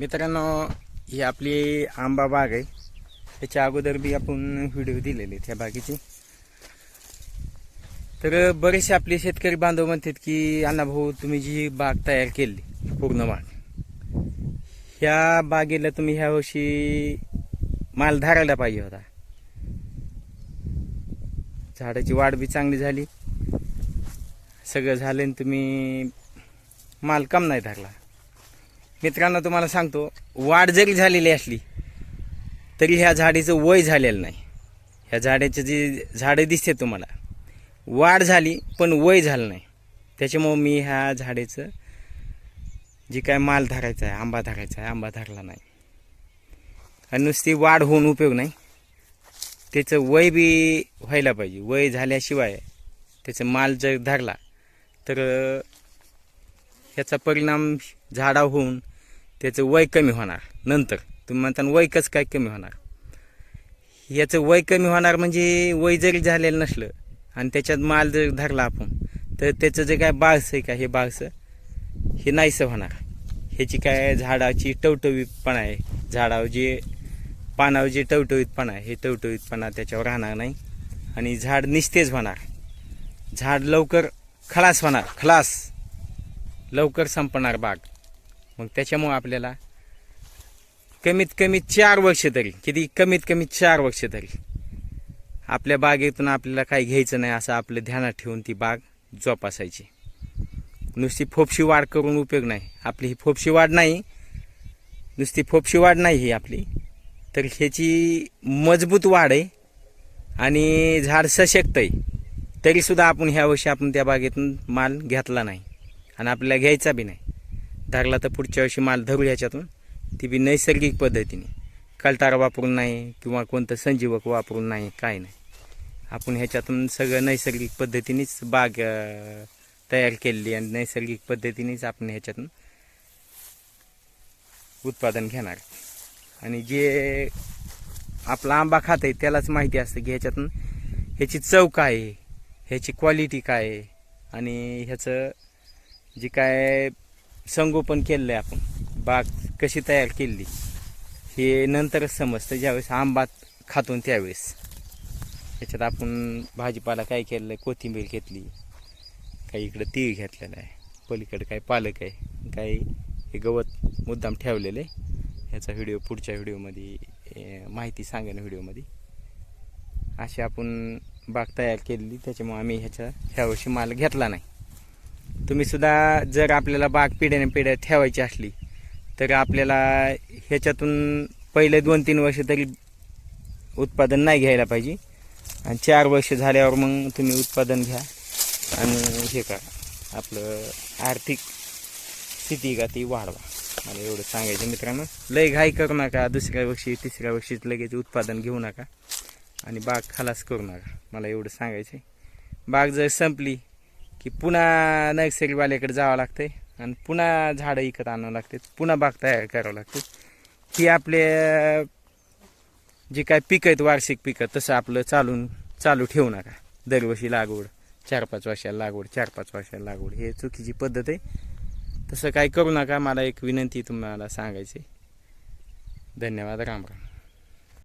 मित्रांनो ही आपली आंबा बाग आहे. त्याच्या अगोदर बी आपण व्हिडिओ दिलेले आहेत ह्या बागेचे. तर बरेचसे आपले शेतकरी बांधव म्हणतात की अण्णा भाऊ तुम्ही जी बाग तयार केली पूर्ण बाग ह्या बागेला तुम्ही ह्या वर्षी माल धरायला पाहिजे होता. झाडाची वाढ बी चांगली झाली. सगळं झालं आणि तुम्ही माल कम नाही धरला. मित्रांनो तुम्हाला सांगतो वाढ जरी झालेली असली तरी ह्या झाडीचं वय झालेलं नाही. ह्या झाडाचे जे झाडं दिसते तुम्हाला वाढ झाली पण वय झालं नाही. त्याच्यामुळं मी ह्या झाडेचं जी काय माल धरायचा आहे आंबा धरायचा आहे आंबा धरला नाही. आणि नुसती वाढ होऊन उपयोग नाही. त्याचं वय बी व्हायला पाहिजे. वय झाल्याशिवाय त्याचं माल जर धरला तर ह्याचा परिणाम झाडा होऊन त्याचं वय कमी होणार. नंतर तुम्ही म्हणता वय कसं काय कमी होणार? याचं वय कमी होणार म्हणजे वय जरी झालेलं नसलं आणि त्याच्यात माल जर धरला आपण तर त्याचं जे काय बाळसं आहे का हे बाळसं हे नाहीसं होणार. ह्याची काय झाडाची टवटवीतपणा आहे. झाडावर जे पानावर जे टवटवीतपणा आहे हे टवटवीतपणा त्याच्यावर राहणार नाही. आणि झाड निस्तेज होणार. झाड लवकर खलास होणार. खलास. लवकर संपणार बाग. मग त्याच्यामुळं आपल्याला कमीत कमी चार वर्ष तरी किती कमीत कमी चार वर्ष तरी आपल्या बागेतून आपल्याला काही घ्यायचं नाही असं आपलं ध्यानात ठेवून ती बाग जोपासायची. नुसती फोपशी वाढ करून उपयोग नाही. आपली ही फोपशी वाढ नाही नुसती फोपशी वाढ नाही ही आपली. तर ह्याची मजबूत वाढ आहे आणि झाड सशक्त आहे. तरीसुद्धा आपण ह्या वर्षी आपण त्या बागेतून माल घेतला नाही. आणि आपल्याला घ्यायचा बी नाही. धरला तर पुढच्या वर्षी माल धरू ह्याच्यातून. ती बी नैसर्गिक पद्धतीने. कलतारा वापरून नाही किंवा कोणतं संजीवक वापरून नाही काय नाही. आपण ह्याच्यातून सगळं नैसर्गिक पद्धतीनेच बाग तयार केलेली आणि नैसर्गिक पद्धतीनेच आपण ह्याच्यातून उत्पादन घेणार. आणि जे आपला आंबा खात आहे त्यालाच माहिती असतं की ह्याच्यातून ह्याची चव काय आहे ह्याची क्वालिटी काय आहे. आणि ह्याचं जी काय संगोपन केलेलं आहे आपण बाग कशी तयार केली हे नंतरच समजतं. ज्यावेळेस आंबा खातून त्यावेळेस. त्याच्यात आपण भाजीपाला काय केलेलं आहे कोथिंबीर घेतली काही इकडं तीळ घेतलेलं आहे पलीकडं काय पालक आहे काही हे गवत मुद्दाम ठेवलेलं आहे. ह्याचा व्हिडिओ पुढच्या व्हिडिओमध्ये माहिती सांगेन व्हिडिओमध्ये. अशी आपण बाग तयार केलेली त्याच्यामुळे आम्ही ह्याच्या ह्या वर्षी माल घेतला नाही. तुम्ही सुद्धा जर आपल्याला बाग पिढ्याने पिढ्या ठेवायची असली तर आपल्याला ह्याच्यातून पहिले दोन तीन वर्ष तरी उत्पादन नाही घ्यायला पाहिजे. आणि चार वर्ष झाल्यावर मग तुम्ही उत्पादन घ्या आणि हे करा. आपलं आर्थिक स्थिती का ती वाढवा. मला एवढं सांगायचं मित्रांनो. लय घाई करू नका. दुसऱ्या वर्षी तिसऱ्या वर्षी लगेच उत्पादन घेऊ नका. आणि बाग खलास करू नका. मला एवढं सांगायचं बाग जर संपली की पुन्हा नर्सरीवाल्याकडे जावं लागतंय आणि पुन्हा झाडं इकत आणावं लागते पुन्हा बाग तयार करावं लागते ही आपले जे काय पिकं आहेत वार्षिक पिकं तसं आपलं चालून चालू ठेवू नका. दरवर्षी लागवड चार पाच वर्षाला लागवड चार पाच वर्षाला लागवड. हे चुकीची पद्धत आहे. तसं काय करू नका. मला एक विनंती तुम्हाला सांगायची धन्यवाद. राम राम.